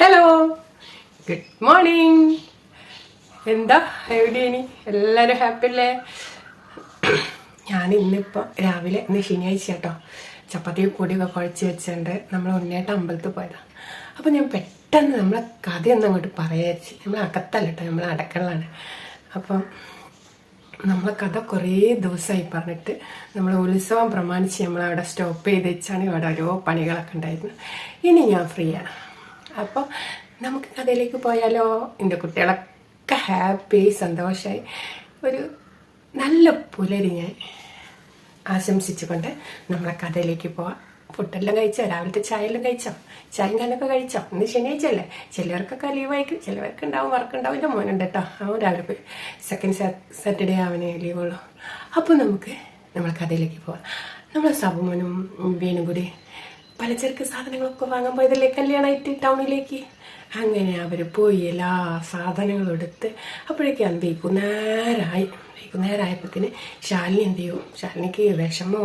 Hello good morning എന്താ? എവിടെയാണ് എല്ലാവരും ഹാപ്പി അല്ലേ? ഞാൻ ഇന്നിപ്പോൾ രാവിലെ ഇന്ന് ശനിയാഴ്ച കേട്ടോ. ചപ്പാത്തി പൊടിയൊക്കെ കുഴച്ച് വെച്ചിട്ടുണ്ട് നമ്മൾ ഉണ്ണിയായിട്ട് അമ്പലത്തിൽ പോയതാണ് അപ്പോൾ ഞാൻ പെട്ടെന്ന് നമ്മളെ കഥയൊന്നും അങ്ങോട്ട് പറയാച്ച്. നമ്മൾ അകത്തല്ല കേട്ടോ നമ്മൾ അടക്കളാണ്. അപ്പം നമ്മളെ കഥ കുറേ ദിവസമായി പറഞ്ഞിട്ട് നമ്മൾ ഉത്സവം പ്രമാണിച്ച് നമ്മളവിടെ സ്റ്റോപ്പ് ചെയ്ത് വെച്ചാണ് ഇവിടെ ഓരോ പണികളൊക്കെ ഉണ്ടായിരുന്നു ഇനി ഞാൻ ഫ്രീ ആണ്. അപ്പോൾ നമുക്ക് കഥയിലേക്ക് പോയാലോ? എന്റെ കുട്ടികളൊക്കെ ഹാപ്പി സന്തോഷമായി ഒരു നല്ല പുലരി ഞാൻ ആശംസിച്ചുകൊണ്ട് നമ്മളെ കഥയിലേക്ക് പോവാം. ഫുഡെല്ലാം കഴിച്ചോ? രാവിലത്തെ ചായ എല്ലാം കഴിച്ചോ? ചായയും കാലൊക്കെ കഴിച്ചോ? ഇന്ന് ശനിയാഴ്ച അല്ലേ ചിലർക്കൊക്കെ ലീവായിരിക്കും ചിലവർക്ക് ഉണ്ടാവും വർക്ക് ഉണ്ടാവും എന്റെ മോനുണ്ട് കേട്ടോ അവൻ രാവിലെ പോയി സെക്കൻഡ് സാറ്റർഡേ അവനെ ലീവുള്ളൂ അപ്പോൾ നമുക്ക് നമ്മളെ കഥയിലേക്ക് പോവാം. നമ്മളെ സബുമോനും വീണും കൂടി പലചരക്ക് സാധനങ്ങളൊക്കെ വാങ്ങാൻ പോയതല്ലേ കല്യാണമായിട്ട് ടൗണിലേക്ക്? അങ്ങനെ അവർ പോയി എല്ലാ സാധനങ്ങളും എടുത്ത് അപ്പോഴേക്കും വൈകുന്നേരമായി വൈകുന്നേരമായപ്പോഴത്തേന് ശാലിനി എന്ത് ചെയ്യും? ശാലിനിക്ക് വിഷമോ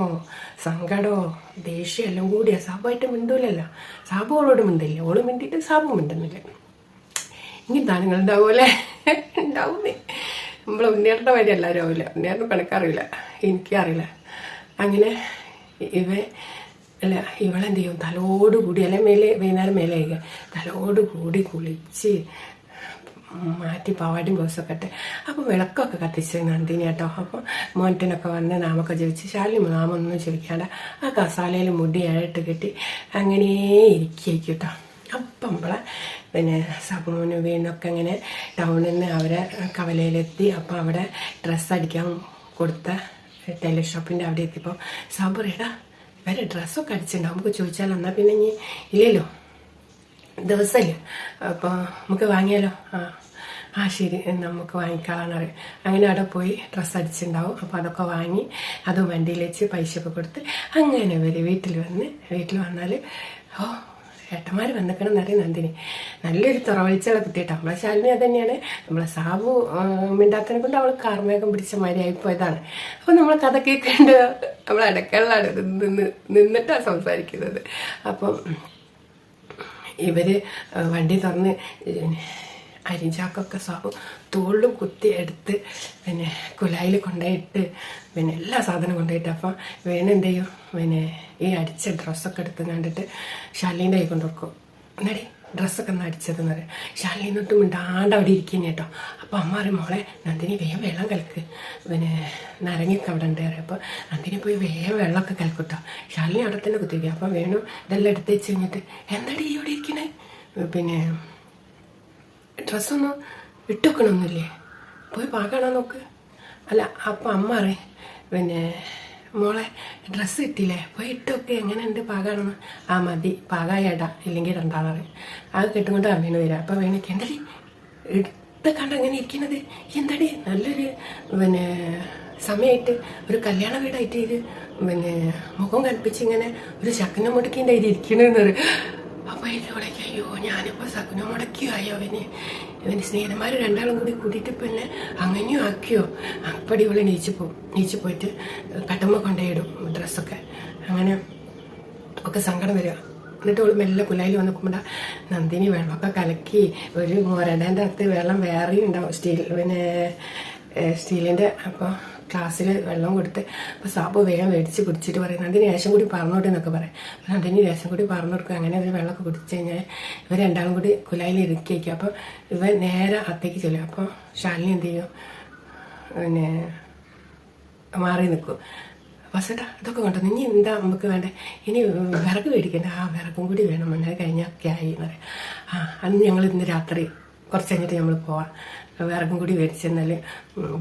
സങ്കടമോ ദേഷ്യം എല്ലാം കൂടിയാ. സാബുമായിട്ട് മിണ്ടൂലല്ലോ. സാബു ഓളോട് മിണ്ടില്ല. ഓൾ മിണ്ടിയിട്ട് സാബു മിണ്ടുന്നില്ല. ഇനി താനങ്ങൾ ഉണ്ടാവുമല്ലേ ഉണ്ടാവുന്നേ. നമ്മളെ ഉണ്ണിയേട്ടന്റെ വരെ എല്ലാവരും ആവില്ല ഉണ്ണിയേട്ടൻ കണക്കറിയില്ല എനിക്കറിയില്ല. അങ്ങനെ ഇവ അല്ല ഇവളെന്ത് ചെയ്യും തലോട് കൂടി അല്ലെ മേലെ വൈകുന്നേരം മേലെ തലോട് കൂടി കുളിച്ച് മാറ്റി പാവാടിയും ബ്ലൗസൊക്കെ ഇട്ട്. അപ്പോൾ വിളക്കൊക്കെ കത്തിച്ച് നന്ദിനി കേട്ടോ. അപ്പോൾ മോന്റനൊക്കെ വന്ന് നാമൊക്കെ ചോദിച്ച് ശാലി നാമൊന്നും ചോദിക്കാണ്ട് ആ കസാലയിൽ മുടി ഏഴിട്ട് കെട്ടി അങ്ങനെ ഇരിക്കും കേട്ടോ. അപ്പം നമ്മളെ പിന്നെ സബുമോനും വീണൊക്കെ ഇങ്ങനെ ടൗണിൽ നിന്ന് അവരെ കവലയിലെത്തി. അപ്പോൾ അവിടെ ഡ്രസ്സ് അടിക്കാൻ കൊടുത്ത ടൈലർ ഷോപ്പിന്റെ അവിടെ എത്തിയപ്പോൾ സാബുറേടാ വേറെ ഡ്രസ്സൊക്കെ അടിച്ചിട്ടുണ്ടാവും നമുക്ക് ചോദിച്ചാലോ? എന്നാൽ പിന്നെ ഇനി ഇല്ലല്ലോ. ദിവസമല്ലേ അപ്പോൾ നമുക്ക് വാങ്ങിയാലോ? ആ. ആ ശരി. നമുക്ക് വാങ്ങിക്കാളാണ് പറയും. അങ്ങനെ അവിടെ പോയി ഡ്രസ്സ് അടിച്ചിട്ടുണ്ടാവും. അപ്പോൾ അതൊക്കെ വാങ്ങി അത് വണ്ടിയിൽ വെച്ച് പൈസ ഒക്കെ കൊടുത്ത് അങ്ങനെ വരെ വീട്ടിൽ വന്ന് വീട്ടിൽ വന്നാൽ ഓ ഏട്ടന്മാർ വന്നിക്കണം എന്നറിയ നന്ദിനി. നല്ലൊരു തുറവഴിച്ചുള്ള കുട്ടിയിട്ടോ. നമ്മളെ ശാലിനി അത് തന്നെയാണ്. നമ്മളെ സാബു മിണ്ടാത്തനെ കൊണ്ട് അവൾ കാർമേഘം പിടിച്ച മാതിരി ആയിപ്പോയതാണ് അപ്പോൾ നമ്മൾ കഥ കേൾക്കേണ്ട നമ്മൾ അടക്കളിലാണ് നിന്ന് നിന്നിട്ടാണ് സംസാരിക്കുന്നത്. അപ്പം ഇവർ വണ്ടി തുറന്ന് അരിഞ്ചാക്കൊക്കെ സാബു തോളിലും കുത്തി എടുത്ത് പിന്നെ കുലായിൽ കൊണ്ടുപോയിട്ട് പിന്നെ എല്ലാ സാധനവും കൊണ്ടുപോയിട്ട് അപ്പം വേണം എന്ത് ചെയ്യും? പിന്നെ ഈ അടിച്ച ഡ്രസ്സൊക്കെ എടുത്ത് കണ്ടിട്ട് ഷാലിന്റെ കൈ കൊണ്ടു കൊടുക്കും എന്നാടി? ഡ്രസ്സൊക്കെ ഒന്ന് അടിച്ചതെന്ന് പറയും. ഷാലിൻ തൊട്ട് മിണ്ടാണ്ട് അവിടെ ഇരിക്കുന്ന കേട്ടോ. അപ്പോൾ അമ്മ പറയും മോളെ നന്ദിനി വേഗം വെള്ളം കലക്ക്. പിന്നെ നരങ്ങിയൊക്കെ അവിടെ ഉണ്ട് അപ്പോൾ നന്ദിനി പോയി വേഗം വെള്ളമൊക്കെ കലക്കൂട്ടോ. ഷാലിനി അവിടെ തന്നെ കുത്തിരിക്കുക അപ്പോൾ വേണു ഇതെല്ലാം എടുത്ത് വെച്ച് കഴിഞ്ഞിട്ട് എന്താടി ഇവിടെ ഇരിക്കണേ? പിന്നെ ഡ്രസ്സൊന്നും ഇട്ടുവെക്കണമൊന്നുമില്ലേ പോയി പാകണം നോക്ക്. അല്ല അപ്പം അമ്മ അറിയ പിന്നെ മോളെ ഡ്രസ്സ് കിട്ടിയില്ലേ? പോയി ഇട്ടൊക്കെ. എങ്ങനെയുണ്ട് പാകാണെന്ന് ആ മതി. പാകായേടാ ഇല്ലെങ്കിൽ രണ്ടാളെ പറയും അത് കെട്ടുകൊണ്ട് വീണ് വരാം അപ്പം വേണേക്ക് എന്തടി? ഇട്ട് കണ്ട എങ്ങനെ ഇരിക്കുന്നത് എന്തടി? നല്ലൊരു പിന്നെ സമയമായിട്ട് ഒരു കല്യാണ വീടായിട്ട് ഇത് പിന്നെ മുഖം കൽപ്പിച്ച് ഇങ്ങനെ ഒരു ശക്കനം മുടക്കിന്റെ ഇത് ഇരിക്കണമെന്ന് പറയും. അപ്പോൾ വിളയ്ക്ക് അയ്യോ ഞാനിപ്പോൾ സകുനം മുടക്കിയോ അവന്. ഇവന് സ്നേഹിതന്മാർ രണ്ടാളും കൂടി കൂട്ടിയിട്ട് പിന്നെ അങ്ങനെയും ആക്കിയോ? അപ്പടി ഇവളെ നീച്ചു പോകും നീച്ചു പോയിട്ട് കട്ടുമ്പോൾ കൊണ്ടുപോയിടും ഡ്രസ്സൊക്കെ. അങ്ങനെ ഒക്കെ സങ്കടം വരിക. എന്നിട്ട് അവൾ മെല്ലെ കുലായിൽ വന്ന് നോക്കുമ്പോൾ നന്ദിനി വെള്ളമൊക്കെ കലക്കി ഒരു മുരടേന്റെ അകത്ത് വെള്ളം വേറെയും ഉണ്ടാവും. സ്റ്റീൽ പിന്നെ സ്റ്റീലിന്റെ അപ്പോൾ ക്ലാസ്സിൽ വെള്ളം കൊടുത്ത് അപ്പോൾ സാപ്പ് വേഗം മേടിച്ച് കുടിച്ചിട്ട് പറയും അതിന് രേഷം കൂടി പറഞ്ഞോട്ടെ എന്നൊക്കെ പറയും. അതിന് രേഷം കൂടി പറഞ്ഞു കൊടുക്കുക അങ്ങനെ ഒരു വെള്ളമൊക്കെ കുടിച്ച് കഴിഞ്ഞാൽ ഇവർ രണ്ടാളും കൂടി കുലായിൽ ഇറുക്കിയേക്കും. അപ്പോൾ ഇവ നേരെ അത്തേക്ക് ചെല്ലും. അപ്പോൾ ശാലിനി എന്ത് ചെയ്യും? പിന്നെ മാറി നിൽക്കും. വസട്ട ഇതൊക്കെ കൊണ്ടു? ഇനി എന്താ നമുക്ക് വേണ്ടേ? ഇനി വിറക് മേടിക്കണ്ട. ആ വിറകും കൂടി വേണം. മുന്നേ കഴിഞ്ഞൊക്കെ ആയി എന്ന് പറയാം. ആ അന്ന് ഞങ്ങൾ ഇന്ന് രാത്രി കുറച്ച് കഴിഞ്ഞിട്ട് നമ്മൾ പോവാം. വിറകും കൂടി മേടിച്ചെന്നാൽ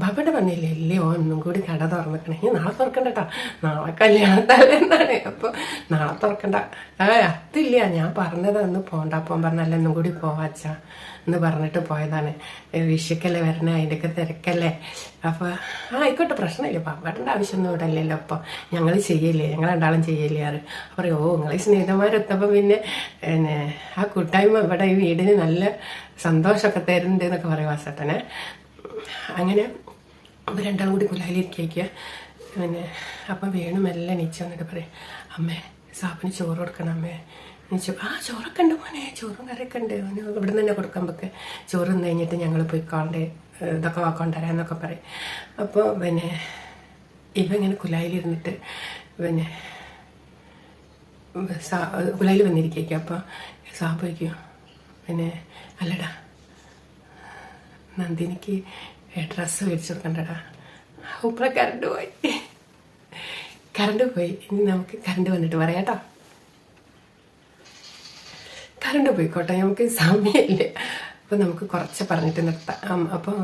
ബാബയുടെ പറഞ്ഞില്ലേ ഇല്ലേ ഒന്നും കൂടി കട തുറന്നിക്കണേ. ഇനി നാളെ തുറക്കണ്ട കേട്ടോ നാളെ കല്യാണത്തല്ലെന്നാണ് അപ്പോൾ നാളെ തുറക്കണ്ട. അതില്ല. ഞാൻ പറഞ്ഞത് ഒന്ന് പോണ്ട. അപ്പം പറഞ്ഞല്ല ഒന്നും കൂടി പോവാച്ചാ എന്ന് പറഞ്ഞിട്ട് പോയതാണ്. വിഷുക്കല്ലേ വരണേ അതിന്റെയൊക്കെ തിരക്കല്ലേ. അപ്പോൾ ആ ആയിക്കോട്ടെ പ്രശ്നമില്ല. പാപ്പാട്ടന്റെ ആവശ്യമൊന്നും ഇവിടെ അല്ലല്ലോ അപ്പോൾ ഞങ്ങൾ ചെയ്യില്ലേ? ഞങ്ങൾ രണ്ടാളും ചെയ്യില്ലേ ആറ് അപ്പോൾ ഓ നിങ്ങൾ സ്നേഹിതന്മാരെത്തപ്പോ പിന്നെ ആ കൂട്ടായ്മ ഇവിടെ ഈ വീടിന് നല്ല സന്തോഷമൊക്കെ തരുന്നുണ്ട് എന്നൊക്കെ പറയും വാസട്ടനെ അങ്ങനെ അപ്പോൾ രണ്ടാളും കൂടി കുലാലിരിക്കുക പിന്നെ അപ്പം വേണു മെല്ലെ നീച്ച വന്നിട്ട് പറയും അമ്മേ സാപ്പിന് ചോറ് കൊടുക്കണം അമ്മേ. നീച്ച ആ ചോറൊക്കെ ഉണ്ട് മോനെ ചോറും കറിയൊക്കെ ഉണ്ട്. മോനെ ഇവിടെ നിന്ന് തന്നെ കൊടുക്കാൻ പൊക്കെ ചോറ് നിന്ന് കഴിഞ്ഞിട്ട് ഞങ്ങൾ പോയിക്കോണ്ടേ ഇതൊക്കെ കൊണ്ടുവരാന്നൊക്കെ പറയും. അപ്പോൾ പിന്നെ ഇവ ഇങ്ങനെ കുലായിലിരുന്നിട്ട് പിന്നെ കുലായിൽ വന്നിരിക്കും അപ്പോൾ സാബോയ്ക്കും പിന്നെ അല്ലടാ നന്ദിനിക്ക് ഡ്രസ്സ് മേടിച്ചു കൊടുക്കണ്ടടാ. ഉപ്പള കറണ്ട് പോയി. കറണ്ട് പോയി. ഇനി നമുക്ക് കറണ്ട് വന്നിട്ട് പറയാട്ടോ കറണ്ട് പോയിക്കോട്ടെ നമുക്ക് സമയമില്ല. അപ്പോൾ നമുക്ക് കുറച്ച് പറഞ്ഞിട്ട് നിർത്താം. അപ്പോൾ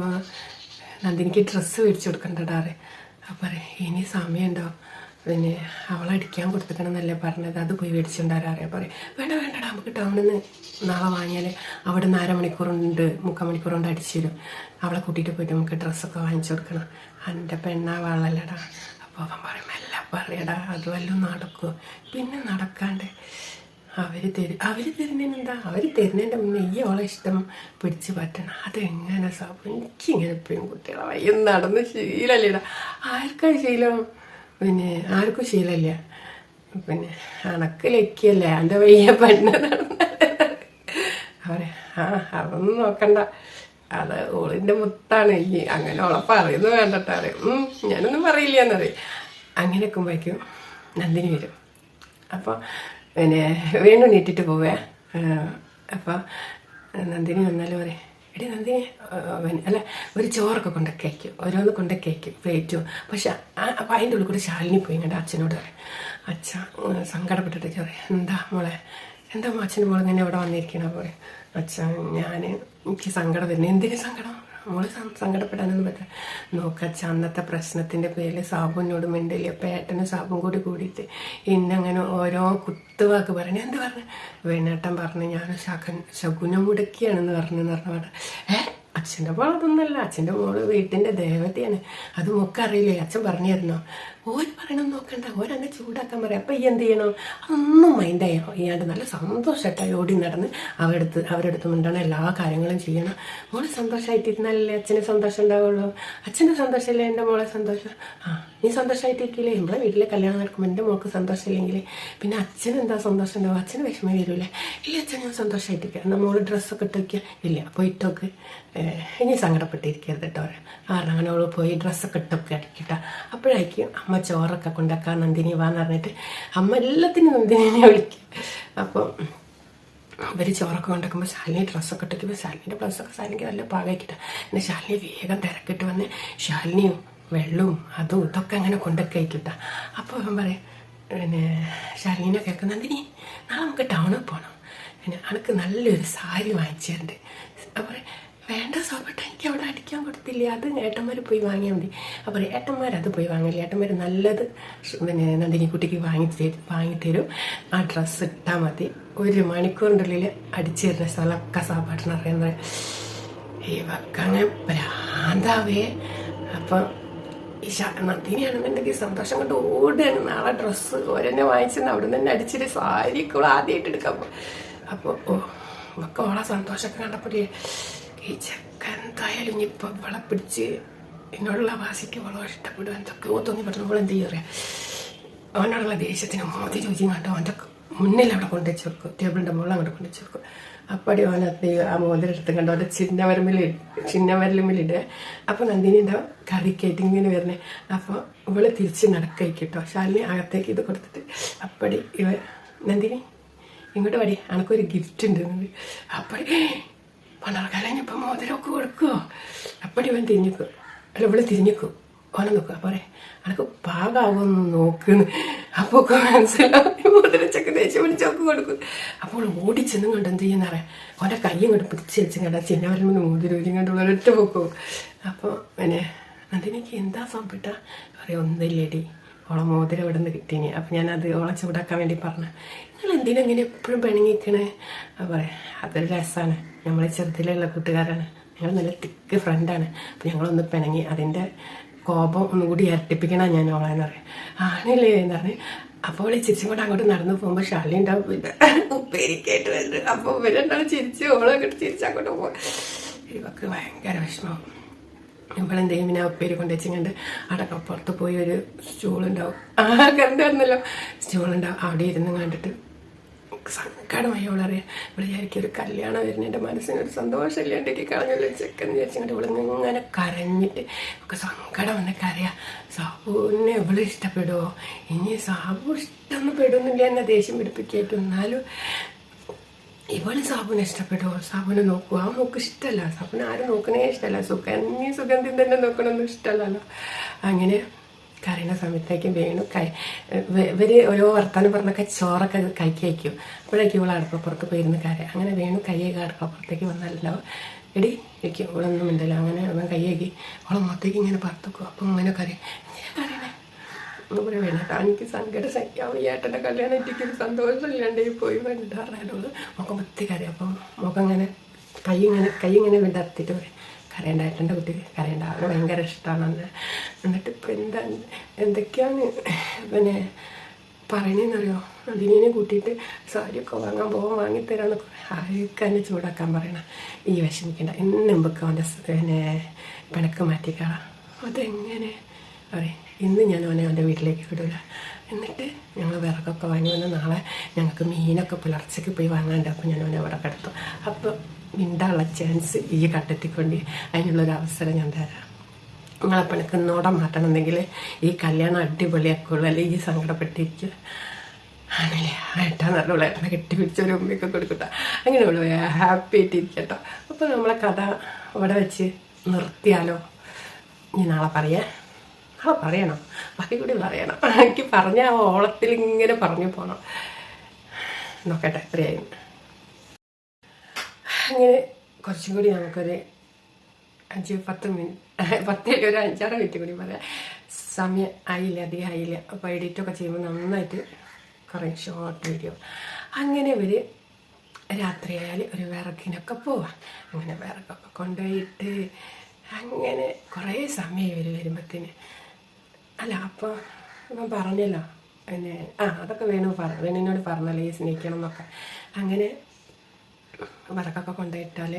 നന്ദിനിക്ക് ഡ്രസ്സ് മേടിച്ചു കൊടുക്കണ്ടടാറേ അപ്പോൾ പറയാം ഇനി സമയമുണ്ടോ? പിന്നെ അവളടിക്കാൻ കൊടുത്തിക്കണമെന്നല്ലേ പറഞ്ഞത്? അത് പോയി മേടിച്ചിട്ടുണ്ടാരാറിയാ പറയും. വേണ്ട വേണ്ട നമുക്ക് ടൗണിൽ നിന്ന് നാളെ വാങ്ങിയാൽ അവിടെ നിന്ന് അരമണിക്കൂറുണ്ട് മുക്കാൽ മണിക്കൂർ കൊണ്ട് അടിച്ചു തരും. അവളെ കൂട്ടിയിട്ട് പോയിട്ട് നമുക്ക് ഡ്രസ്സൊക്കെ വാങ്ങിച്ചു കൊടുക്കണം. എന്റെ പെണ്ണാവാളല്ലടാ. അപ്പോൾ അവൻ പറയും അല്ല പറയടാ അത് വല്ലതും നടക്കുമോ പിന്നെ നടക്കാണ്ട് അവർ തരും അവർ തരുന്നതിനെന്താ? അവർ തരുന്നതിന്റെ മുന്നേ ഈ ഓളെ ഇഷ്ടം പിടിച്ച് പറ്റണം. അതെങ്ങനെ സാബ് എനിക്കിങ്ങനെ പെൺകുട്ടികളെ. വയ്യ നടന്ന് ശീലല്ലേടാ? ആർക്കാ ശീലം? പിന്നെ ആർക്കും ശീലമില്ല. പിന്നെ അണക്ക് ലക്കിയല്ലേ എന്റെ വയ്യ പെണ്ണ് അവരെ ആ അതൊന്നും നോക്കണ്ട. അത് ഓളിന്റെ മുത്താണ്. ഈ അങ്ങനെ ഓളെ പറയുന്നത് വേണ്ടട്ടോ അറിയും. ഞാനൊന്നും പറയില്ല എന്നറിയും അങ്ങനെ വെക്കുമ്പോഴേക്കും നന്ദിനി വരും. അപ്പോൾ പിന്നെ വീണ്ടും നീട്ടിട്ട് പോവേ. അപ്പോൾ നന്ദിനി വന്നാലും പറയും എടി നന്ദി അല്ല ഒരു ചോറൊക്കെ കൊണ്ടൊക്കെ അയക്കും ഓരോന്ന് കൊണ്ടൊക്കെ അയക്കും പ്ലേറ്റും പക്ഷെ അതിന്റെ ഉള്ളിൽ കൂടെ ശാലിനി പോയി കണ്ട അച്ഛനോട് പറയും. അച്ഛ സങ്കടപ്പെട്ടിട്ട് പറയും എന്താ മോളെ എന്താ അച്ഛന്റെ മോളെ ഇങ്ങനെ ഇവിടെ വന്നിരിക്കണ പോലെ? അച്ഛ ഞാൻ എനിക്ക് സങ്കടം തന്നെ എന്തിനു സങ്കടം? സം- സങ്കടപ്പെടാനൊന്നും പറ്റില്ല. നോക്കച്ച അന്നത്തെ പ്രശ്നത്തിന്റെ പേരിൽ സാബുവിനോട് മിണ്ടില്ല. അപ്പം ഏട്ടനും സാബും കൂടി കൂടിയിട്ട് ഇന്നങ്ങനെ ഓരോ കുത്തുവാക്ക് പറഞ്ഞു എന്ത് പറഞ്ഞു? വേണേട്ടൻ പറഞ്ഞു ഞാൻ ശകൻ ശകുനം മുടക്കിയാണെന്ന് പറഞ്ഞു പറഞ്ഞ ഏ അച്ഛന്റെ മോൾ അതൊന്നല്ല അച്ഛന്റെ മോൾ വീട്ടിന്റെ ദേവതയാണ്. അത് മുക്കറിയില്ലേ അച്ഛൻ പറഞ്ഞു ഓര് പറയണം നോക്കണ്ട. ഓരെന്നെ ചൂടാക്കാൻ പറയാം. അപ്പം ഈ എന്ത് ചെയ്യണോ? അതൊന്നും മൈൻഡായോ ഇയാണ്ട് നല്ല സന്തോഷമായിട്ടായി ഓടി നടന്ന് അവരെടുത്ത് അവരെടുത്ത് മുണ്ടാണ് എല്ലാ കാര്യങ്ങളും ചെയ്യണം. മോൾ സന്തോഷമായിട്ടിരുന്നാലല്ലേ അച്ഛന് സന്തോഷം ഉണ്ടാവുള്ളൂ? അച്ഛന്റെ സന്തോഷമല്ലേ? എന്റെ മോളെ സന്തോഷം. ആ നീ സന്തോഷമായിട്ടിരിക്കില്ലേ നമ്മളെ വീട്ടിലെ കല്യാണം നടക്കുമ്പോൾ എന്റെ മോൾക്ക് സന്തോഷമില്ലെങ്കിൽ പിന്നെ അച്ഛന് എന്താ സന്തോഷം ഉണ്ടാവും അച്ഛന് വിഷമം വരില്ലേ? ഇല്ല അച്ഛൻ ഞാൻ സന്തോഷമായിട്ടിരിക്കുക എന്നാൽ മോൾ ഡ്രസ്സൊക്കെ ഇട്ട് വയ്ക്കുക ഇല്ല അപ്പോൾ ഇട്ടൊക്കെ ഇനി സങ്കടപ്പെട്ടിരിക്കരുത് കേട്ടോ. കാരണം അങ്ങനെ അവൾ പോയി ഡ്രസ്സൊക്കെ ഇട്ടൊക്കെ അടിക്കട്ടെ. അപ്പോഴായിരിക്കും അമ്മ ചോറൊക്കെ കൊണ്ടാക്കാൻ നന്ദിനി വാന്ന് പറഞ്ഞിട്ട് അമ്മ എല്ലാത്തിനും നന്ദിനിനെ വിളിക്കും. അപ്പോൾ ഇവർ ചോറൊക്കെ കൊണ്ടാക്കുമ്പോൾ ശാലിനി ഡ്രസ്സൊക്കെ ഇട്ടിരിക്കുമ്പോൾ ശാലിനിയുടെ ഡ്രസ്സൊക്കെ ശാലിനിക്ക് നല്ല പാകമാക്കിയിട്ട് പിന്നെ ശാലിനി വേഗം തിരക്കിട്ട് വന്ന് ശാലിനിയും വെള്ളവും അതും ഇതൊക്കെ അങ്ങനെ കൊണ്ടൊക്കെ ആയിക്കിട്ട അപ്പോൾ അവൻ പറയും പിന്നെ ശാലിനെ കേൾക്കും നന്ദിനി നാളെ നമുക്ക് ടൗണിൽ പോകണം പിന്നെ അനക്ക് നല്ലൊരു സാരി വാങ്ങിച്ചിട്ടുണ്ട് അപ്പോൾ വേണ്ട സോപ്പിട്ട് എനിക്ക് അവിടെ അടിക്കാൻ കൊടുത്തില്ല അത് ഏട്ടന്മാർ പോയി വാങ്ങിയാൽ മതി. അപ്പോൾ ഏട്ടന്മാർ അത് പോയി വാങ്ങില്ല. ഏട്ടന്മാർ നല്ലത് പിന്നെ നന്ദിനി കുട്ടിക്ക് വാങ്ങി തരും. വാങ്ങിത്തരും ആ ഡ്രസ്സ് ഇട്ടാൽ മതി. ഒരു മണിക്കൂറിന്റെ ഉള്ളിൽ അടിച്ചു തരുന്ന സ്ഥലമൊക്കെ സാപ്പാട്ടെന്ന് അറിയുന്നത് ഇവക്കങ്ങനെ ഭ്രാന്താവേ. അപ്പം ഈ നന്ദിനിയാണെന്നുണ്ടെങ്കിൽ സന്തോഷം കൊണ്ട് ഓടുകയാണ്. നാളെ ഡ്രസ്സ് ഓരോന്നെ വാങ്ങിച്ചെന്ന് അവിടെ നിന്ന് തന്നെ അടിച്ചിട്ട് സാരി കൂടെ ആദ്യമായിട്ട് എടുക്കാം അപ്പോൾ ഓ ഇവക്ക് ഓളെ സന്തോഷമൊക്കെ കണ്ടപ്പോഴേ ഈ ചെക്ക എന്തായാലും ഇനിയിപ്പോൾ ഇവളെ പിടിച്ച് എന്നോടുള്ള വാശിക്ക് ഇവളോ ഇഷ്ടപ്പെടും എന്തൊക്കെയോ തോന്നി പറ്റുമ്പോൾ എന്ത് ചെയ്യുക അറിയാം? അവനോടുള്ള ദേഷ്യത്തിന് മോദി ചോദിച്ചു കണ്ടോ അവന്റെ മുന്നിൽ അവിടെ കൊണ്ടുവച്ച് വെക്കും. ടേബിളിന്റെ മുകളിൽ അങ്ങോട്ട് കൊണ്ടുവച്ച് വെക്കും. അപ്പടി അവനകത്ത് ആ മോതിരെടുത്ത് കണ്ടോ? അവന്റെ ചിന്നവരമ്മിൽ ചിന്നവരലുമ്മിലിടുക അപ്പോൾ നന്ദിനിന്റെ കറിക്കേറ്റ് ഇങ്ങനെ വരുന്നത് അപ്പോൾ ഇവൾ തിരിച്ച് നടക്കൈക്ക് കിട്ടോ. ശാലിനി അകത്തേക്ക് ഇത് കൊടുത്തിട്ട് അപ്പടി ഇവ നന്ദിനി ഇങ്ങോട്ട് പടി അനക്കൊരു ഗിഫ്റ്റ് ഉണ്ട് അപ്പടി പണ്ടാൾക്കാലഞ്ഞപ്പോൾ മോതിരമൊക്കെ കൊടുക്കുമോ അപ്പടി അവൻ തിരിഞ്ഞിക്കും. അല്ല ഇവിടെ തിരിഞ്ഞിക്കും. ഓനെ നോക്കുക പോരെ അനക്ക് പാകാവുമെന്ന് നോക്കുന്നു. അപ്പോൾ ഒക്കെ മനസ്സിലാവും മോതിരച്ചൊക്കെ ദേഷ്യം പിടിച്ചൊക്കെ കൊടുക്കും. അപ്പോൾ ഓടിച്ചെന്നും കണ്ട് എന്ത് ചെയ്യുന്ന അറിയാം. ഓന്റെ കൈ ഇങ്ങോട്ട് പിടിച്ച് വെച്ച് കണ്ട ചിന്ന വരുമ്പോൾ ഒരു കണ്ട് ഒരൊറ്റ പൊക്കും. അപ്പോൾ പിന്നെ അതിനെനിക്ക് എന്താ സംഭവിട്ട പറയാം ഒന്നില്ലേടി ഓളെ മോതിരം ഇവിടെ നിന്ന് കിട്ടീനി. അപ്പം ഞാനത് ഓളെ ചൂടാക്കാൻ വേണ്ടി പറഞ്ഞു നിങ്ങൾ എന്തിനാ ഇങ്ങനെ എപ്പോഴും പിണങ്ങിക്കണേ? പറയാം അതൊരു രസമാണ് നമ്മളെ ചെറുതിലുള്ള കൂട്ടുകാരാണ്. ഞങ്ങൾ നല്ല തിക്ക് ഫ്രണ്ടാണ് അപ്പം ഞങ്ങളൊന്ന് പിണങ്ങി അതിന്റെ കോപം ഒന്നും കൂടി ഇരട്ടിപ്പിക്കണം ഞാൻ ഓളെന്ന് പറയാം. ആണല്ലേ എന്ന് പറഞ്ഞ് അപ്പോൾ അവളെ ചിരിച്ചും കൂടെ അങ്ങോട്ട് നടന്നു പോകുമ്പോൾ ഷാലി ഉണ്ടാവും. പിന്നെ ഉപ്പേരിക്കായിട്ട് വരുന്നത് അപ്പോൾ ഇവരുണ്ടാവും ചിരിച്ച് ഓളെ അങ്ങോട്ട് ചിരിച്ച് അങ്ങോട്ട് പോകും ഇവക്ക് ഭയങ്കര വിഷമം. നമ്മളെന്ത് ചെയ്യും? പിന്നെ ഉപ്പേരി കൊണ്ട് വെച്ചിങ്ങണ്ട് അവിടെ പുറത്ത് പോയി ഒരു സ്റ്റൂൾ ഉണ്ടാവും ആ കണ്ടായിരുന്നല്ലോ സ്റ്റൂളുണ്ടാവും. അവിടെ ഇരുന്ന് കണ്ടിട്ട് സങ്കടമായി അവളറിയാം. ഇവിടെ വിചാരിക്കും ഒരു കല്യാണം വരുന്ന എന്റെ മനസ്സിനൊരു സന്തോഷമില്ല എന്റെ കളഞ്ഞല്ലോ ചെക്കൻ വിചാരിച്ചിട്ട് ഇവിടെ ഇങ്ങനെ കരഞ്ഞിട്ട് ഒക്കെ സങ്കടം എന്നൊക്കെ അറിയാം. സാബുവിനെ ഇവൾ ഇഷ്ടപ്പെടുമോ ഇനി സാബു ഇഷ്ടമൊന്നും പെടുന്നില്ല എന്നെ ദേഷ്യം പിടിപ്പിക്കായിട്ട് എന്നാലും ഇവൾ സാബുനെ ഇഷ്ടപ്പെടുമോ സാബുനെ നോക്കുക ആ നോക്ക് ഇഷ്ടമല്ല. സാബുനെ ആരും നോക്കണേ ഇഷ്ടമല്ല. സുഗന്ധി സുഗന്ധി തന്നെ നോക്കണമെന്നും ഇഷ്ടമല്ലല്ലോ. അങ്ങനെ കറിയുന്ന സമയത്തേക്കും വേണു കൈ ഇവ- ഇവർ ഓരോ വർത്താനം പറഞ്ഞൊക്കെ ചോറൊക്കെ കൈക്ക് വയ്ക്കും. അപ്പോഴേക്കും ഇവൾ അടുപ്പപ്പുറത്ത് പോയിരുന്ന് കര അങ്ങനെ വേണു കൈയൊക്കെ അടുപ്പപ്പുറത്തേക്ക് വന്നല്ലോ എടി എനിക്ക് ഇവളൊന്നും ഉണ്ടല്ലോ അങ്ങനെ അവൻ കൈയാക്കി അവളെ മുഖത്തേക്ക് ഇങ്ങനെ പറത്തുക്കും അപ്പം കറി കറിയണേ എന്ന് പറയാൻ വേണ്ട. എനിക്ക് സങ്കടം സഹിക്കാൻ വയ്യാട്ടെ കല്യാണം എനിക്കൊരു സന്തോഷം ഇല്ലാണ്ട് പോയി വേണ്ടാറുള്ളൂ മുഖം ഒത്തിരി കരയും. അപ്പം മുഖം ഇങ്ങനെ കൈ ഇങ്ങനെ കൈ ഇങ്ങനെ വിടർത്തിട്ട് പറയും കരയണ്ട എന്റെ കുട്ടി കരയണ്ട. അവന് ഭയങ്കര ഇഷ്ടമാണെന്ന് എന്നിട്ട് ഇപ്പം എന്താ എന്തൊക്കെയാണ് പിന്നെ പറയണേന്നറിയോ? അതിനെ കൂട്ടിയിട്ട് സാരിയൊക്കെ വാങ്ങാൻ പോകാൻ വാങ്ങിത്തരാന്നൊക്കെ ആരൊക്കെ എന്നെ ചൂടാക്കാൻ പറയണം? ഈ വിഷമിക്കണ്ട. ഇന്ന് മുമ്പൊക്കെ അവന്റെ പിന്നെ പിണക്ക് മാറ്റിക്കളാം അതെങ്ങനെ? പറയും. ഇന്ന് ഞാൻ അവനെ അവന്റെ വീട്ടിലേക്ക് വിടില്ല എന്നിട്ട് ഞങ്ങൾ വിറകൊക്കെ വാങ്ങി വന്ന് നാളെ ഞങ്ങൾക്ക് മീനൊക്കെ പുലർച്ചയ്ക്ക് പോയി വാങ്ങാണ്ട് അപ്പോൾ ഞാൻ അവനെ അവിടെ കിടത്തും. അപ്പോൾ മിണ്ടാനുള്ള ചാൻസ് ഈ കണ്ടെത്തിക്കൊണ്ട് അതിനുള്ളൊരു അവസരം ഞാൻ തരാം. നിങ്ങളെ പണിക്ക് നോടം മാറ്റണമെന്നെങ്കിൽ ഈ കല്യാണം അടിപൊളിയാക്കുള്ളൂ. അല്ലെങ്കിൽ ഈ സങ്കടപ്പെട്ടിരിക്കുക. ആണല്ലേ? ഏട്ടാ നല്ല ഏട്ടനെ കെട്ടിപ്പിടിച്ച ഒരു ഉമ്മയൊക്കെ കൊടുക്കട്ടെ. അങ്ങനെ ഉള്ളു. ഹാപ്പി ആയിട്ടിരിക്കട്ടോ. അപ്പോൾ നമ്മളെ കഥ ഇവിടെ വെച്ച് നിർത്തിയാലോ? ഇനി നാളെ പറയാം. നാളെ പറയണം. ബാക്കി കൂടി പറയണം. എനിക്ക് പറഞ്ഞ ഓളത്തിൽ ഇങ്ങനെ പറഞ്ഞു പോകണം നോക്കട്ടെ എത്രയായി? അങ്ങനെ കുറച്ചും കൂടി നമുക്കൊരു അഞ്ച് പത്ത് മിനിറ്റ് പത്ത് ഒരു അഞ്ചാറ് മിനിറ്റ് കൂടി പറയാം. സമയം ആയില്ല അധികം ആയില്ല അപ്പോൾ എഡിറ്റൊക്കെ ചെയ്യുമ്പോൾ നന്നായിട്ട് കുറേ ഷോർട്ട് വീഡിയോ അങ്ങനെ ഇവർ രാത്രിയായാൽ ഒരു വിറകിനൊക്കെ പോവാം. അങ്ങനെ വിറകൊക്കെ കൊണ്ടുപോയിട്ട് അങ്ങനെ കുറേ സമയം ഇവർ വരുമ്പത്തിന്. അല്ല അപ്പോൾ ഇപ്പം പറഞ്ഞല്ലോ പിന്നെ ആ അതൊക്കെ വേണു പറ വേണുവിനോട് പറഞ്ഞല്ലോ ഈ സ്നേഹിക്കണം എന്നൊക്കെ. അങ്ങനെ വിറകൊക്കെ കൊണ്ടുപോയിട്ടാൽ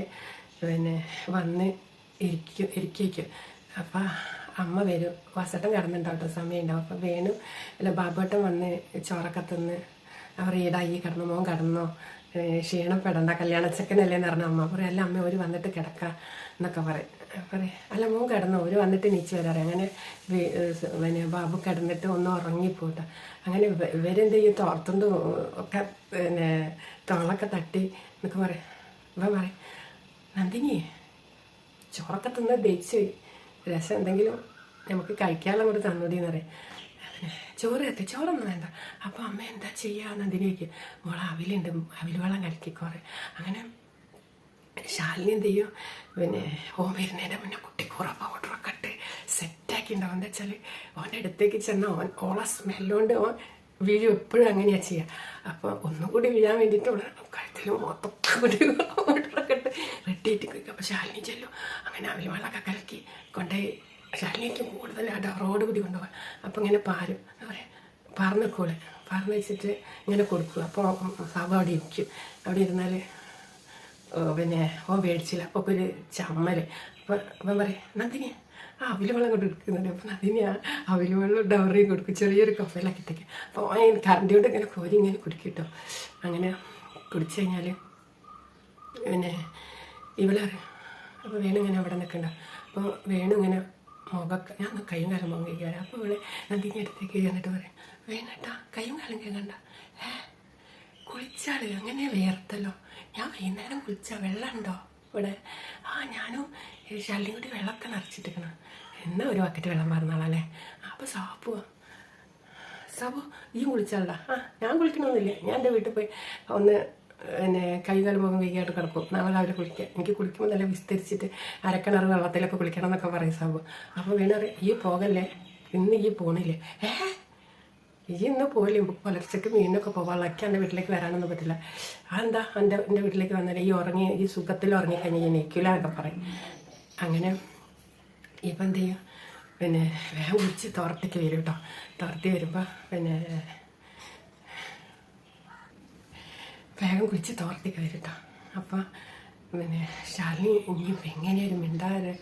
പിന്നെ വന്ന് ഇരിക്കും ഇരിക്കും അപ്പം അമ്മ വരും. വസട്ടം സമയം ഉണ്ടാവും അപ്പം വേണു അല്ല ബാബുട്ടൻ വന്ന് ചോറൊക്കെ തിന്ന് അവർ ഈടായി കിടന്നു മോൻ കിടന്നോ ക്ഷീണപ്പെടണ്ട കല്യാണച്ചക്കനല്ലേ എന്ന് പറഞ്ഞ അമ്മ പറയും. അല്ല അമ്മ ഒരു വന്നിട്ട് കിടക്കാം എന്നൊക്കെ പറയും. പറയും. അല്ല മോൻ കിടന്നു. ഒരു വന്നിട്ട് നീച്ച് വരാറ്. അങ്ങനെ പിന്നെ ബാബു കിടന്നിട്ട് ഒന്ന് ഉറങ്ങിപ്പോട്ടെ. അങ്ങനെ ഇവ- ഇവരെന്ത് ചെയ്യും? തോർത്തുണ്ട് ഒക്കെ പിന്നെ തോളൊക്കെ തട്ടി എന്നൊക്കെ പറയാം. ഇവ പറയാം നന്ദിനി ചോറൊക്കെ തിന്ന് ദഹിച്ച് രസം എന്തെങ്കിലും നമുക്ക് കഴിക്കാനുള്ള കൂടി തന്നൂടി എന്ന് പറയാം. ചോറ് എത്തി ചോറൊന്നും വേണ്ട. അപ്പോൾ അമ്മ എന്താ ചെയ്യുക നന്ദിനിക്ക്? മോളെ അവിലുണ്ട്. അവിൽ വെള്ളം കലക്കിക്കോറെ അങ്ങനെ ശാലിനി എന്ത് ചെയ്യും പിന്നെ ഓൻ വരുന്നതിന്റെ മുന്നേ കുട്ടിക്കൂറ പൗഡറൊക്കെ ഇട്ട് സെറ്റാക്കി ഉണ്ടാവും. എന്താ വെച്ചാൽ ഓന്റെ അടുത്തേക്ക് ചെന്ന ഓൻ ഓളെ സ്മെല്ലുകൊണ്ട് ഓൻ വീഴും. എപ്പോഴും അങ്ങനെയാണ് ചെയ്യുക അപ്പോൾ ഒന്നും കൂടി വീഴാൻ വേണ്ടിയിട്ട് ഉള്ള കഴുത്തിൽ മൊത്തൊക്കെ കൂടി പൗഡറൊക്കെ ഇട്ട് റെഡിയായിട്ട് കഴിക്കും അപ്പോൾ ശാലിനി ചെല്ലും. അങ്ങനെ അവൽ വെള്ളമൊക്കെ കലക്കി കൊണ്ടുപോയി ശാലിനിക്ക് കൂടുതൽ ആ കൂടി കൊണ്ടുപോകാം അപ്പോൾ ഇങ്ങനെ പാരും. എന്താ പറയുക വെക്കൂലെ പറന്ന് വെച്ചിട്ട് ഇങ്ങനെ കൊടുക്കും. അപ്പോൾ സാബ് അവിടെ ഇരിക്കും. അവിടെ ഇരുന്നാൽ പിന്നെ ഓ മേടിച്ചില്ല അപ്പോൾ ഒരു ചമ്മൽ അപ്പോൾ അവൻ പറയും നന്ദിനി ആ അവിൽ വെള്ളം കൊണ്ട് കൊടുക്കുന്നുണ്ട് അപ്പോൾ നന്ദിനി ആ അവിൽ വെള്ളം ഡവറിയും കൊടുക്കും. ചെറിയൊരു കഫയിലാക്കി തയ്ക്കും അപ്പോൾ ഓൻ കറണ്ട് കൊണ്ട് ഇങ്ങനെ കോരി ഇങ്ങനെ കുടിക്കും കേട്ടോ അങ്ങനെ കുടിച്ചു കഴിഞ്ഞാൽ പിന്നെ ഇവളെ അപ്പോൾ വേണു ഇങ്ങനെ അവിടെ നിൽക്കണ്ട. അപ്പോൾ വേണു ഇങ്ങനെ മുഖം ഞാൻ കൈയും കാലം മുഖം കഴിക്കാറ് അപ്പോൾ ഇവിടെ നന്ദിനി അടുത്തേക്ക് ചെന്നിട്ട് പറയും വേണട്ടാ കൈയും കാലം കേൾക്കണ്ട ഏ കുളിച്ചാൽ അങ്ങനെ വേർത്തല്ലോ ഞാൻ വൈകുന്നേരം കുളിച്ച വെള്ളമുണ്ടോ ഇവിടെ? ആ ഞാനും ശല്യം കൂടി വെള്ളമൊക്കെ നിറച്ചിട്ടിരിക്കണം. എന്നാ ഒരു ബക്കറ്റ് വെള്ളം പറഞ്ഞാളല്ലേ അപ്പോൾ സാപ്പു സാബു ഈ കുളിച്ചാളാ ആ ഞാൻ കുളിക്കണമെന്നില്ല ഞാൻ എന്റെ വീട്ടിൽ പോയി ഒന്ന് പിന്നെ കൈകാൽ മുഖം കൈകായിട്ട് കിടക്കും. നാളെ രാവിലെ കുളിക്കുക എനിക്ക് കുളിക്കുമ്പോൾ നല്ല വിസ്തരിച്ചിട്ട് അരക്കിണർ വെള്ളത്തിലൊക്കെ കുളിക്കണം എന്നൊക്കെ പറയും സാബു. അപ്പോൾ വീണറി ഈ പോകല്ലേ? ഇന്ന് ഈ പോണില്ലേ? ഏ ഈ ഇന്ന് പോലും പുലർച്ചയ്ക്ക് മീനൊക്കെ പോകാം അക്കി എന്റെ വീട്ടിലേക്ക് വരാനൊന്നും പറ്റില്ല. അതെന്താ? എന്റെ എന്റെ വീട്ടിലേക്ക് വന്നാൽ ഈ ഉറങ്ങി ഈ സുഖത്തിൽ ഉറങ്ങിക്കഴിഞ്ഞാൽ ഞാൻ നിൽക്കില്ല എന്നൊക്കെ പറയും. അങ്ങനെ ഇപ്പം എന്ത് ചെയ്യും? പിന്നെ വേഗം കുടിച്ച് തോർത്തേക്ക് വരും കേട്ടോ. തോർത്തി വരുമ്പോൾ പിന്നെ വേഗം കുളിച്ച് തോർത്തേക്ക് വരും കേട്ടോ. അപ്പം പിന്നെ ശാലിനി ഇനിയിപ്പോൾ എങ്ങനെയൊരു മിണ്ടാറ്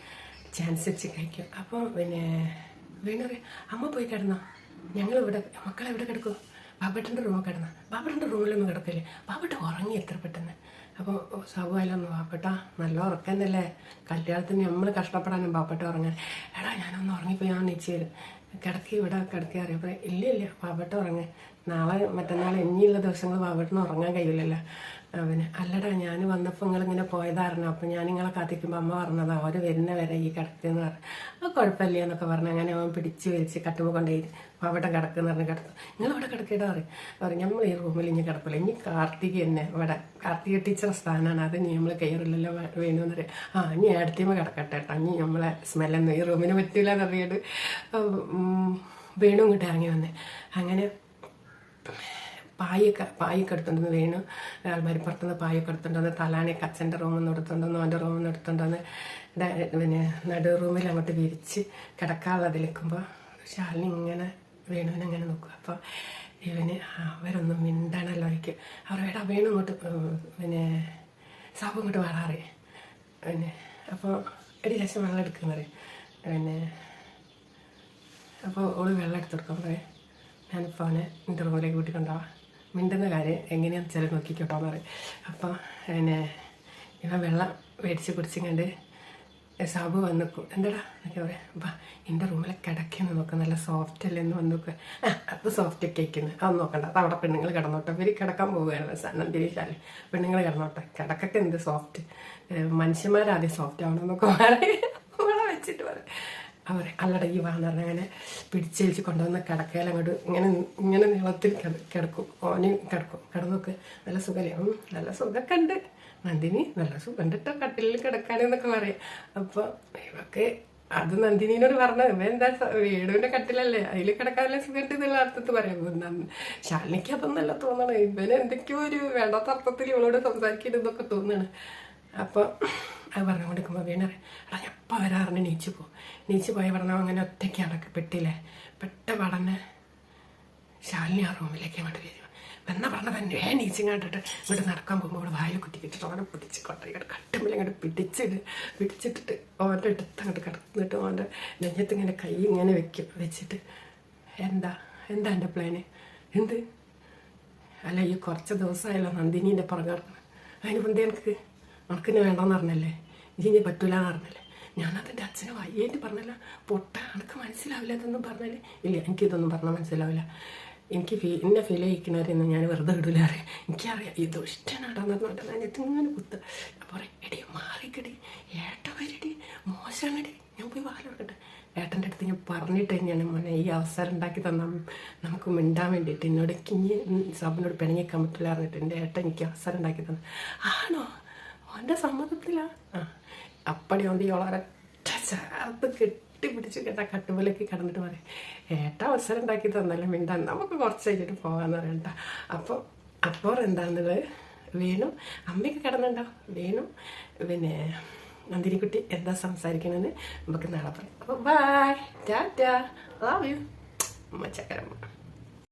ചാൻസ് വെച്ച് കഴിക്കും. അപ്പോൾ പിന്നെ വീണു അമ്മ പോയി കിടന്നോ? ഞങ്ങൾ ഇവിടെ മക്കളെ എവിടെ കിടക്കും ബാബട്ടന്റെ റൂമിൽ കിടന്ന. ബാബട്ടന്റെ റൂമിലൊന്നും കിടക്കില്ലേ? ബാബട്ട ഉറങ്ങി എത്ര പെട്ടെന്ന്. അപ്പോൾ സബുവായാലൊന്ന് ബാപ്പട്ട നല്ല ഉറക്കന്നല്ലേ? കല്യാണത്തിന് നമ്മൾ കഷ്ടപ്പെടാനും ബാപ്പട്ട ഉറങ്ങാൻ. എടാ ഞാനൊന്ന് ഉറങ്ങിപ്പോയി ഞാൻ നിശ്ചയ കിടക്കി ഇവിടെ കിടക്കി അറിയപ്പോൾ ഇല്ല ഇല്ല ബാബട്ട ഉറങ്ങേ. നാളെ മറ്റന്നാൾ ഇനിയുള്ള ദിവസങ്ങൾ ബാബട്ടിന് ഉറങ്ങാൻ കഴിയില്ലല്ലോ. അവന്. അല്ലടാ ഞാൻ വന്നപ്പോൾ നിങ്ങളിങ്ങനെ പോയതായിരുന്നു. അപ്പം ഞാൻ നിങ്ങളെ കാത്തിക്കുമ്പോൾ അമ്മ പറഞ്ഞതാ അവർ വരുന്ന വരെ ഈ കിടക്കെന്ന് പറഞ്ഞു. അത് കുഴപ്പമില്ല എന്നൊക്കെ പറഞ്ഞു അങ്ങനെ അവൻ പിടിച്ച് വലിച്ച് കട്ടുമ്പോൾ കൊണ്ടുപോയി അവിടെ കിടക്കുന്ന പറഞ്ഞ് കിടക്കും നിങ്ങൾ അവിടെ കിടക്കേടാ പറയും. പറഞ്ഞു നമ്മൾ ഈ റൂമിൽ ഇനി കിടപ്പില്ല ഇനി കാർത്തിക തന്നെ ഇവിടെ കാർത്തിക ടീച്ചർ സ്ഥാനമാണ് അത് ഇനി നമ്മൾ കയറില്ലല്ലോ വേണമെന്ന് പറയും. ആ ഇനി അടുത്തേമ്മ കിടക്കട്ടെ കേട്ടോ ഇനി നമ്മളെ സ്മെല്ലൊന്നും ഈ റൂമിന് പറ്റില്ല എന്നറിയത് വേണു ഇങ്ങോട്ട് ഇറങ്ങി വന്നേ. അങ്ങനെ പായൊക്കെ പായൊക്കെ എടുത്തുകൊണ്ട് വീണ്. അയാൾ അൽമരിപ്പുറത്തുനിന്ന് പായൊക്കെ എടുത്തുകൊണ്ടുവന്ന് തലാണിയൊക്കെ അച്ഛന്റെ റൂമിൽ നിന്ന് എടുത്തുണ്ടെന്ന് അവന്റെ റൂമിൽ നിന്ന് എടുത്തുണ്ടെന്ന് പിന്നെ നടു റൂമിൽ അങ്ങോട്ട് വിരിച്ച് കിടക്കാനുള്ളത് നിൽക്കുമ്പോൾ ശാലിനി ഇങ്ങനെ വേണുവിനെ അങ്ങനെ നോക്കുക. അപ്പോൾ ഇവന് അവരൊന്നും മിണ്ടണല്ലോ എനിക്ക്. അവരുടെ വേണു ഇങ്ങോട്ട് പിന്നെ സാപ്പ് ഇങ്ങോട്ട് വരാറ് പിന്നെ അപ്പോൾ ഒരു ലക്ഷം വെള്ളം എടുക്കുന്ന പറയും. പിന്നെ അപ്പോൾ ഓൾ വെള്ളം എടുത്ത് കൊടുക്കുമ്പോൾ ഞാനിപ്പോൾ അവനെ എന്റെ റൂമിലേക്ക് കൂട്ടിക്കൊണ്ടാവാം. മിണ്ടുന്ന കാര്യം എങ്ങനെയാണെന്ന് വെച്ചാൽ നോക്കിക്കോട്ടോ പറയും. അപ്പോൾ പിന്നെ ഇവൻ വെള്ളം മേടിച്ച് കുടിച്ചിങ്ങണ്ട് സാബു വന്ന് നിൽക്കും എന്താടാ എന്നൊക്കെ പറയാം. അപ്പം എന്റെ റൂമിലെ കിടക്കുന്നു നോക്കാം. നല്ല സോഫ്റ്റ് അല്ലേ? എന്ന് വന്ന് നോക്കുക അത് സോഫ്റ്റ് ഒക്കെ ഇരിക്കുന്നു അത് നോക്കണ്ട. അത് അവിടെ പെണ്ണുങ്ങൾ കിടന്നോട്ടെ. ഇവർ കിടക്കാൻ പോവുകയാണ് നന്ദിനിശാലി പെണ്ണുങ്ങൾ കിടന്നോട്ടെ. കിടക്കൊക്കെ എന്ത് സോഫ്റ്റ് മനുഷ്യന്മാരാദ്യം സോഫ്റ്റ് ആവണം എന്നൊക്കെ പറയും. അവർ അല്ലടങ്ങി ഈ വാന്ന് പറഞ്ഞാൽ അങ്ങനെ പിടിച്ചേൽച്ച് കൊണ്ടുവന്ന് കിടക്കയിൽ അങ്ങോട്ട് ഇങ്ങനെ ഇങ്ങനെ നീളത്തിൽ കിട- കിടക്കും. ഓന് കിടക്കും. കിടന്നൊക്കെ നല്ല സുഖമല്ലേ നല്ല സുഖമൊക്കെ ഉണ്ട് നന്ദിനി നല്ല സുഖം കേട്ടോ കട്ടിലിൽ കിടക്കാനെന്നൊക്കെ പറയും. അപ്പോൾ ഇവക്ക് അത് നന്ദിനീനോട് പറഞ്ഞു ഇവ എന്താ വീടിന്റെ കട്ടിലല്ലേ? അതിൽ കിടക്കാനല്ലേ സുഖമുണ്ട് എന്നുള്ള അർത്ഥത്തിൽ പറയാം. ശാലിനിക്ക് അതൊന്നല്ല തോന്നണം ഇവന് എന്തൊക്കെയോ ഒരു വേണ്ടാത്ത അർത്ഥത്തിൽ ഇവളോട് സംസാരിക്കരുതെന്നൊക്കെ തോന്നണേ. അപ്പോൾ അത് പറഞ്ഞുകൊണ്ടിരിക്കുമ്പോൾ വീണ എടാ ഞാൻ എപ്പോൾ വരാറിന് നീച്ച് പോകും നീച്ച് പോയ പറഞ്ഞാൽ അങ്ങനെ ഒറ്റയ്ക്ക് അടക്ക് പെട്ടില്ലേ പെട്ട പടന്നെ ശാലിനി ആ റൂമിലേക്ക് അങ്ങോട്ട് വരും. വന്ന പറഞ്ഞ തന്നെ വേ നീച്ചും കണ്ടിട്ട് ഇവിടെ നടക്കാൻ പോകുമ്പോൾ ഇവിടെ വായിൽ കുത്തിക്കിട്ടിട്ട് ഓനെ പിടിച്ച് കൊട്ടയുടെ കട്ടുമ്പോൾ ഇങ്ങോട്ട് പിടിച്ചിട്ട് പിടിച്ചിട്ടിട്ട് ഓന്റെ അടുത്ത് അങ്ങോട്ട് കിടന്നിട്ട് ഓന്റെ നെഞ്ഞത്ത് ഇങ്ങനെ കൈ ഇങ്ങനെ വെക്കും. വെച്ചിട്ട് എന്താ? എന്താ എന്റെ പ്ലാന്? എന്ത്? അല്ല ഈ കുറച്ച് ദിവസമായല്ലോ നന്ദിനീന്റെ പുറകെ അതിന് എന്താ എനിക്ക് ഉണക്കിന് വേണ്ടെന്ന് പറഞ്ഞല്ലേ? ഇനി പറ്റൂല എന്ന് പറഞ്ഞല്ലേ? ഞാനതിന്റെ അച്ഛനെ വയ്യേറ്റ് പറഞ്ഞല്ല. പൊട്ട അനക്ക് മനസ്സിലാവില്ല ഇതൊന്നും പറഞ്ഞാൽ ഇല്ല എനിക്കിതൊന്നും പറഞ്ഞാൽ മനസ്സിലാവില്ല. എനിക്ക് ഫീ എന്നെ ഫീൽ ചെയ്യിക്കുന്നവരെയൊന്നും ഞാൻ വെറുതെ ഇടില്ല അറിയാം. എനിക്കറിയാം ഇത് ഇഷ്ടനാടാന്ന് പറഞ്ഞിട്ട് ഞാൻ ഇങ്ങനെ കുത്ത്. അപ്പോൾ എടി മാറിക്കടി. ഏട്ട വരടി മോശമാണടി ഞാൻ പോയി വാലോട്ടെ ഏട്ടന്റെ അടുത്ത് ഞാൻ പറഞ്ഞിട്ട് തന്നെയാണ് മോനെ ഈ അവസരം ഉണ്ടാക്കി തന്ന. നമുക്ക് മിണ്ടാൻ വേണ്ടിയിട്ട് എന്നോട് കിഞ്ഞ് സബിനോട് പിണങ്ങിക്കാൻ പറ്റില്ല പറഞ്ഞിട്ട് എന്റെ ഏട്ടൻ എനിക്ക് അവസരം ഉണ്ടാക്കി തന്നെ. ആണോ? അവന്റെ സമ്മതത്തിലാണ് അപ്പടി അവന്റെ വളരെ ചേർത്ത് കെട്ടിപ്പിടിച്ച് കേട്ട കട്ടുപോലേക്ക് കിടന്നിട്ട് പറയും ഏട്ട അവസരം ഉണ്ടാക്കി തന്നല്ലേ മിണ്ട നമുക്ക് കുറച്ച് കഴിഞ്ഞിട്ട് പോകാമെന്ന് പറയണ്ട അപ്പോൾ അപ്പോൾ എന്താണെന്നുള്ളത് വീണു അമ്മയൊക്കെ കിടന്നുണ്ടോ വീണു പിന്നെ നന്ദിനിക്കുട്ടി എന്താ സംസാരിക്കണമെന്ന് നമുക്ക് നാളെ പറയാം അപ്പോൾ ബായ് ടാറ്റ ലവ് യു മച്ചക്കരമ്മ ചക്കരമ്മ